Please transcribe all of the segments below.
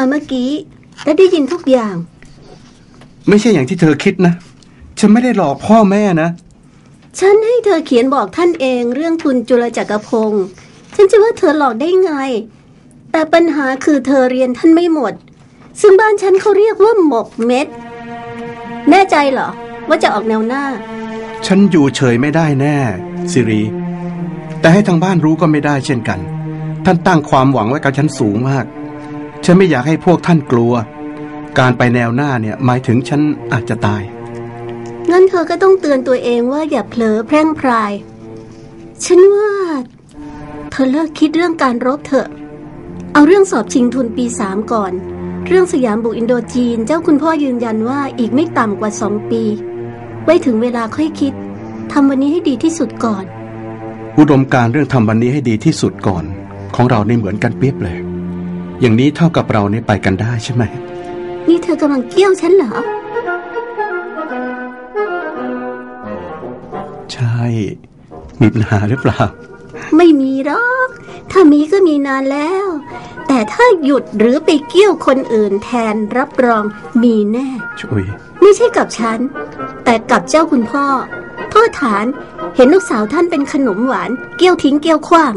มาเมื่อกี้และได้ยินทุกอย่าง ไม่ใช่อย่างที่เธอคิดนะ ฉันไม่ได้หลอกพ่อแม่นะ ฉันให้เธอเขียนบอกท่านเองเรื่องทุนจุลจักรพงศ์ฉันจะว่าเธอหลอกได้ไง แต่ปัญหาคือเธอเรียนท่านไม่หมด ซึ่งบ้านฉันเขาเรียกว่าหมกเม็ด แน่ใจเหรอ ว่าจะออกแนวหน้า ฉันอยู่เฉยไม่ได้แน่สิรี แต่ให้ทางบ้านรู้ก็ไม่ได้เช่นกัน ท่านตั้งความหวังไว้กับฉันสูงมาก ฉันไม่อยากให้พวกท่านกลัว การไปแนวหน้าเนี่ยหมายถึงฉันอาจจะตาย งั้นเธอก็ต้องเตือนตัวเองว่าอย่าเผลอแพร่งพราย ฉันว่า เธอเลิกคิดเรื่องการรบเถอะ เอาเรื่องสอบชิงทุนปีสามก่อน เรื่องสยามบุกอินโดจีน เจ้าคุณพ่อยืนยันว่าอีกไม่ต่ำกว่าสองปี ไว้ถึงเวลาค่อยคิดทำวันนี้ให้ดีที่สุดก่อน อุดมการณ์เรื่องทำวันนี้ให้ดีที่สุดก่อน ของเราในเหมือนกันเปียบเลย อย่างนี้เท่ากับเราเนี่ยไปกันได้ใช่ไหม นี่เธอกำลังเกี้ยวฉันเหรอ ใช่มีปัญหาหรือเปล่า ไม่มีหรอก ถ้ามีก็มีนานแล้ว แต่ถ้าหยุดหรือไปเกี้ยวคนอื่นแทนรับรองมีแน่ ช่วย ไม่ใช่กับฉัน แต่กับเจ้าคุณพ่อ โทษฐานเห็นลูกสาวท่านเป็นขนมหวาน เกี้ยวทิ้งเกี้ยวขว้าง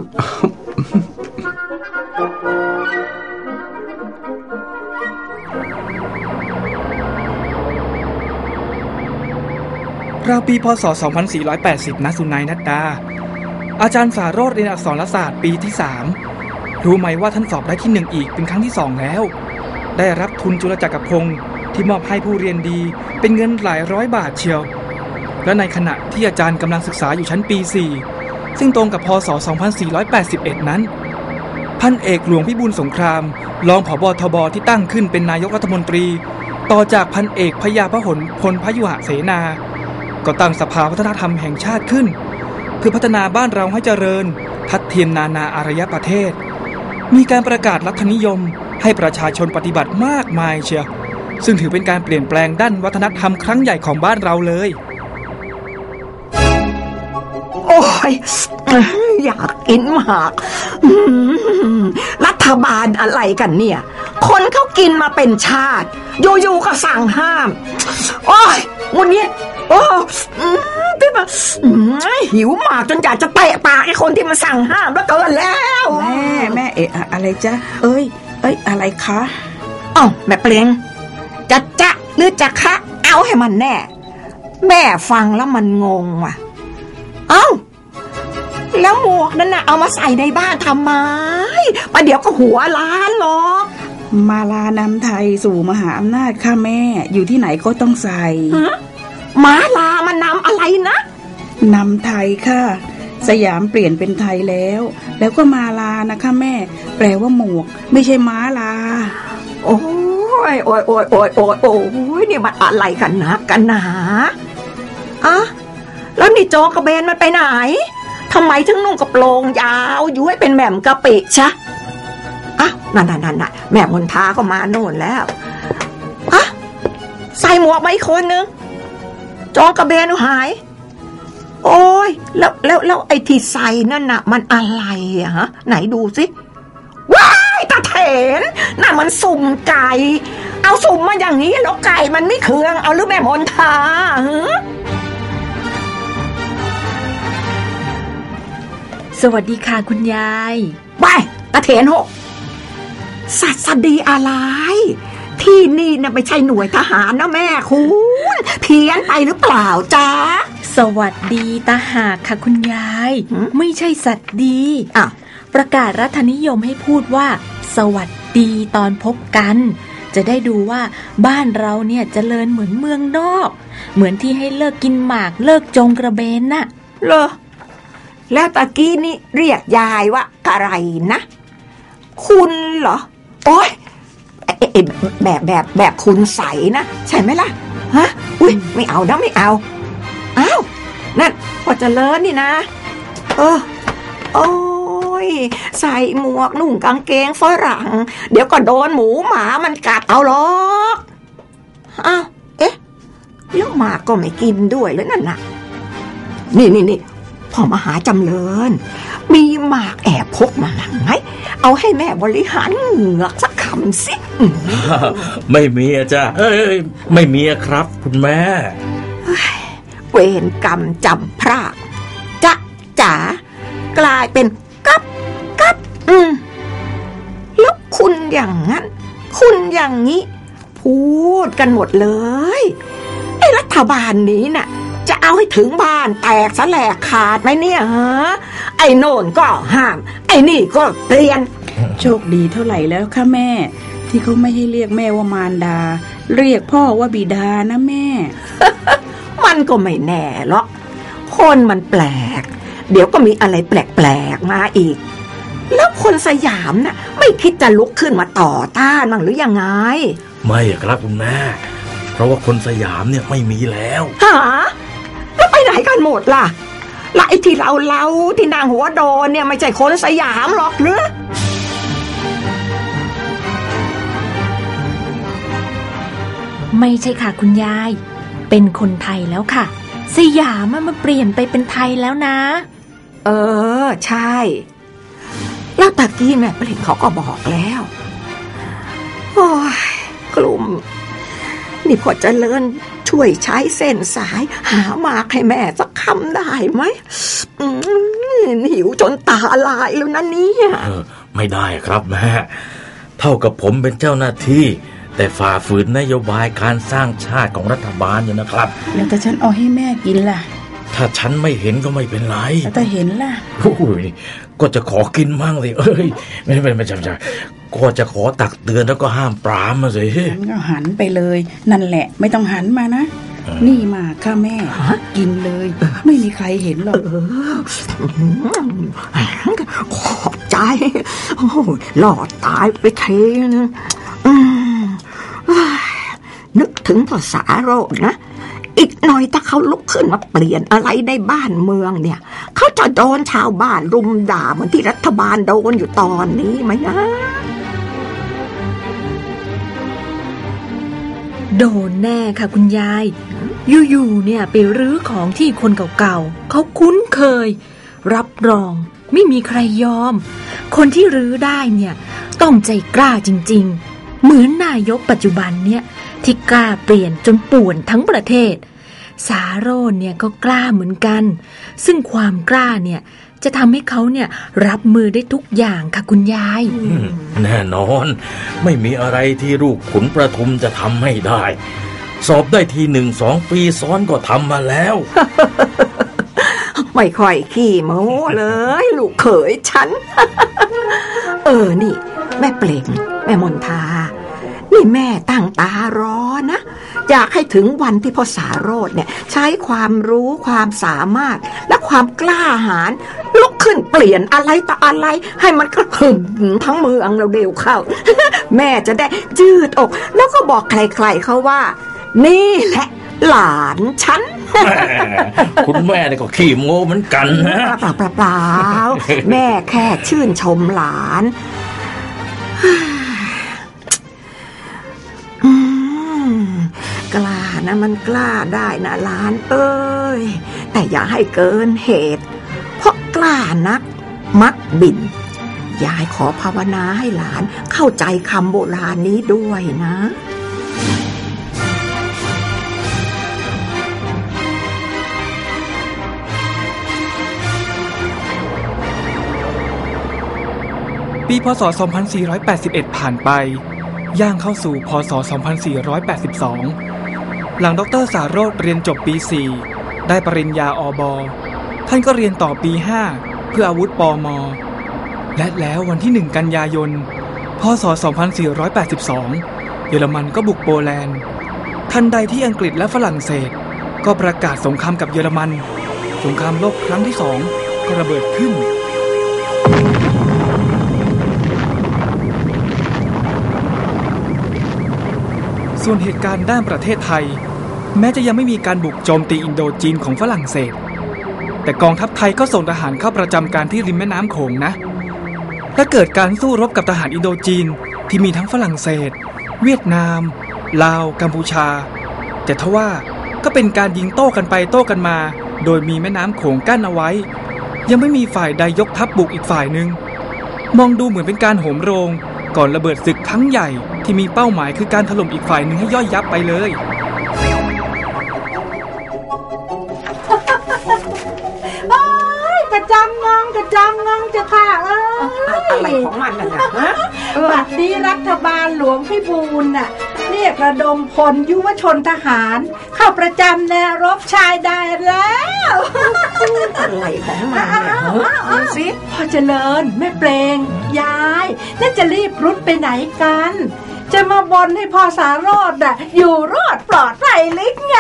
ราวปีพศ 2480นะสุนัยนัดดา อาจารย์สาโรธเรียนอักษรศาสตร์ปีที่ 3 รู้ไหมว่าท่านสอบได้ที่หนึ่งอีกเป็นครั้งที่สองแล้ว ได้รับทุนจุลจักรพงศ์ที่มอบให้ผู้เรียนดีเป็นเงินหลายร้อยบาทเชียว และในขณะที่อาจารย์กำลังศึกษาอยู่ชั้นปี 4 ซึ่งตรงกับพศ 2481 นั้น พันเอกหลวงพิบูลสงคราม รองผบทบที่ตั้งขึ้นเป็นนายกรัฐมนตรี ต่อจากพันเอกพยาพหลพลพยุหเสนา ก็ตั้งสภาวัฒนธรรมแห่งชาติขึ้น เพื่อพัฒนาบ้านเราให้เจริญ ทัดเทียมนานาอารยประเทศ มีการประกาศรัฐนิยมให้ประชาชนปฏิบัติมากมายเชียวซึ่งถือเป็นการเปลี่ยนแปลงด้านวัฒนธรรมครั้งใหญ่ของบ้านเราเลย โอ้ย อยากกินมาก รัฐบาลอะไรกันเนี่ย คนเขากินมาเป็นชาติ อยู่ๆก็สั่งห้าม โอ้ยวันนี้ โอ้อืมที่มาอืมหิวหมากจนอยากจะเตะปากไอ้คนที่มันสั่งห้ามแล้วเกินแล้วแม่แม่เอะอะอะไรจ๊ะเอ้ย เอ้ยอะไรคะเอ้าแม่เปลียงจะจะหรือจะคะ เอาให้มันแน่ แม่ฟังแล้วมันงงว่ะ เอ้าแล้วหมวกนั่นน่ะเอามาใส่ในบ้านทำไมประเดี๋ยวก็หัวล้านหรอกมาลานำไทยสู่มหาอำนาจค่ะแม่ อยู่ที่ไหนก็ต้องใส่ฮะห มาลามันนำอะไรนะนำไทยค่ะ สยามเปลี่ยนเป็นไทยแล้ว แล้วก็มาลานะคะแม่ แปลว่าหมวก ไม่ใช่ม้าลา โอ้ยโอ้ยโอ้ยโอ้ยโอ้ยโอ้ยนี่มันอะไรกันนะกันหนาอะแล้วนี่โจกระเบนมันไปไหนทำไมถึงนุ่งกระโปรงยาวอยู่ให้เป็นแหม่มกะปิชะอะนั่นนั่นนั่นแม่มนทาก็มาโน่นแล้วอะใส่หมวกมาอีกคนนึง โจกระเบนหาย โอ้ยแล้วแล้วแล้วไอ้ที่ใส่นั่นน่ะ มันอะไรอะฮะ ไหนดูสิว้ายตาเถนน่ะมันสุ่มไก่ เอาสุ่มมาอย่างนี้แล้วไก่มันไม่เคือง เอาหรือแม่มนทาฮะสวัสดีค่ะคุณยาย ไปตาเถนหกสัตว์ดีอะไร ที่นี่น่ะไม่ใช่หน่วยทหารนะแม่คุณเพี้ยนไปหรือเปล่าจ๊ะสวัสดีตาหากค่ะคุณยายหืมไม่ใช่สัตว์ดีอ้าวประกาศรัฐนิยมให้พูดว่า สวัสดีตอนพบกัน จะได้ดูว่าบ้านเราเนี่ยจเจริญเหมือนเมืองนอก เหมือนที่ให้เลิกกินหมากเลิกจงกระเบนน่ะเหรอแล้วตะกี้นี่เรียกยายว่าอะไรนะ คุณเหรอ โอ้ยเอ๊ะเอ๊ะ แบบแบบแบบคุณใสนะ ใช่ไหมล่ะ ฮะ อุ้ยไม่เอานะไม่เอา อ้าว นั่นพอเจะเลิศนี่นะ เออ โอ้ยใส่หมวกนุ่งกางเกงฝรั่ง เดี๋ยวก็โดนหมูหมามันกัดเอาหรอกอ้าวเอ๊ะแล้วหมาก็ไม่กินด้วยแล้วนั่นน่ะ นี่นี่นี่พ่อมหาจำเริญ มีหมากแอบพกมาหลังไหม เอาให้แม่บริหารเหงือกสักำสิไม่มีอะจ้ะเอ้ยไม่มีอะครับ คุณแม่ เวรกรรมจำพรากจะจ๋ากลายเป็นกับกับอืมแล้วคุณอย่างนั้น คุณอย่างนี้ พูดกันหมดเลยไอ้รัฐบาลนี้น่ะจะเอาให้ถึงบ้านแตกสแลกขาดไหมเนี่ยฮะไอ้โน่นก็ห้าม ไอ้นี่ก็เปลี่ยน โชคดีเท่าไหร่แล้วค่ะแม่ ที่เขาไม่ให้เรียกแม่ว่ามารดา เรียกพ่อว่าบิดานะแม่ มันก็ไม่แน่หรอกคนมันแปลก เดี๋ยวก็มีอะไรแปลกๆมาอีก แล้วคนสยามน่ะ ไม่คิดจะลุกขึ้นมาต่อต้านบ้างหรือยังไง ไม่อะครับคุณแม่ เพราะว่าคนสยามเนี่ยไม่มีแล้วหาแล้วไปไหนกันหมดล่ะและไอ้ที่เราเล่าที่นางหัวโดนเนี่ยไม่ใช่คนสยามหรอกหรือ ไม่ใช่ค่ะคุณยาย เป็นคนไทยแล้วค่ะ สยามอะมันเปลี่ยนไปเป็นไทยแล้วนะ เออ ใช่แล้วตะกี้แม่เปลี่ยนเขาก็บอกแล้ว โอ้ยกลุ่ม นี่พอเจริญช่วยใช้เส้นสาย หามาให้แม่สักคำได้ไหมอืมหิวจนตาลายแล้วนะเนี่ยเออไม่ได้ครับแม่ เท่ากับผมเป็นเจ้าหน้าที่ แต่ฝ่าฝืนนโยบายการสร้างชาติของรัฐบาลอยู่นะครับ แล้วถ้าฉันเอาให้แม่กินล่ะ ถ้าฉันไม่เห็นก็ไม่เป็นไรแล้วถ้าเห็นล่ะโอ้ยก็จะขอกินมั่งสิเอ้ย ไม่ไม่ไม่ใช่ไม่ใช่ก็จะขอตักเตือนแล้วก็ห้ามปรามมาสิฉันก็หันไปเลย นั่นแหละ ไม่ต้องหันมานะ นี่มาค่ะแม่ กินเลย ไม่มีใครเห็นหรอกขอบใจ โอ้ยหลอดตายไปเทนึงอืมเอ้ยนึก ถึงภาษาโรคนะ อีกหน่อยถ้าเขาลุกขึ้นมาเปลี่ยนอะไรในบ้านเมืองเนี่ย เขาจะโดนชาวบ้านรุมด่าเหมือนที่รัฐบาลโดนอยู่ตอนนี้ไหมนะ โดนแน่ค่ะคุณยาย อยู่ๆเนี่ยไปรื้อของที่คนเก่าๆเขาคุ้นเคย รับรองไม่มีใครยอม คนที่รื้อได้เนี่ย ต้องใจกล้าจริง ๆ เหมือนนายกปัจจุบันเนี่ย ที่กล้าเปลี่ยนจนป่วนทั้งประเทศ สาโรจน์เนี่ยก็กล้าเหมือนกัน ซึ่งความกล้าเนี่ยจะทำให้เขาเนี่ยรับมือได้ทุกอย่างค่ะคุณยายอืมแน่นอน ไม่มีอะไรที่ลูกขุนประทุมจะทำไม่ได้ สอบได้ทีหนึ่งสองปีซ้อนก็ทำมาแล้ว ไม่ค่อยขี้โม้เลย ลูกเขยฉัน เออนี่ แม่เปล่ง แม่มนทา นี่แม่ตั้งตารอนะ อยากให้ถึงวันที่พ่อสาโรดเนี่ย ใช้ความรู้ความสามารถ และความกล้าหาญลุกขึ้นเปลี่ยนอะไรต่ออะไร ให้มันกระหึ่มทั้งเมืองเราเร็วเข้า แม่จะได้ยืดอก แล้วก็บอกใครๆเขาว่า นี่แหละหลานฉัน คุณแม่เนี่ยก็ขี้โม้เหมือนกันนะเปล่าเปล่าเปล่าแม่แค่ชื่นชมหลาน นะมันกล้าได้นะหลานเอ้ย แต่อย่าให้เกินเหตุ เพราะกล้านัก มักบิน ยายขอภาวนาให้หลานเข้าใจคำโบราณนี้ด้วยนะปีพศ 2481 ผ่านไป ย่างเข้าสู่ พศ 2482 หลังดรสาโรธเรียนจบปี 4 ได้ปริญญาอบอท่านก็เรียนต่อปี 5 เพื่ออาวุธปอมอ และแล้ววันที่ 1 กันยายน พศ 2482 เยอรมันก็บุกโปแลนด์ ทันใดที่อังกฤษและฝรั่งเศส ก็ประกาศสงครามกับเยอรมัน สงครามโลกครั้งที่สองก็ระเบิดขึ้น ส่วนเหตุการณ์ด้านประเทศไทย แม้จะยังไม่มีการบุกโจมตีอินโดจีนของฝรั่งเศส แต่กองทัพไทยก็ส่งทหารเข้าประจำการที่ริมแม่น้ำโขงนะและเกิดการสู้รบกับทหารอินโดจีนที่มีทั้งฝรั่งเศส เวียดนาม ลาว กัมพูชา แต่ทว่าก็เป็นการยิงโต้กันไปโต้กันมา โดยมีแม่น้ำโขงกั้นเอาไว้ ยังไม่มีฝ่ายใดยกทัพบุกอีกฝ่ายหนึ่งมองดูเหมือนเป็นการโหมโรง ก่อนระเบิดศึกครั้งใหญ่ที่มีเป้าหมายคือการถล่มอีกฝ่ายหนึ่งให้ย่อยยับไปเลยกระจำงองกระจำงองจะค่ะเอ้ยอะไรของมันน่ะนะฮะเออบัดนี้รัฐบาลหลวงพิบูลน่ะเรียกระดมพลยุวชนทหาร เข้าประจำแนวรบชายแดนแล้ว อะไรของมันเนี่ยฮะดูสิพ่อเจริญแม่เปลงยายน่าจะรีบรุดไปไหนกัน จะมาบนให้พ่อสารอดน่ะอยู่รอดปลอดภัยลิกไง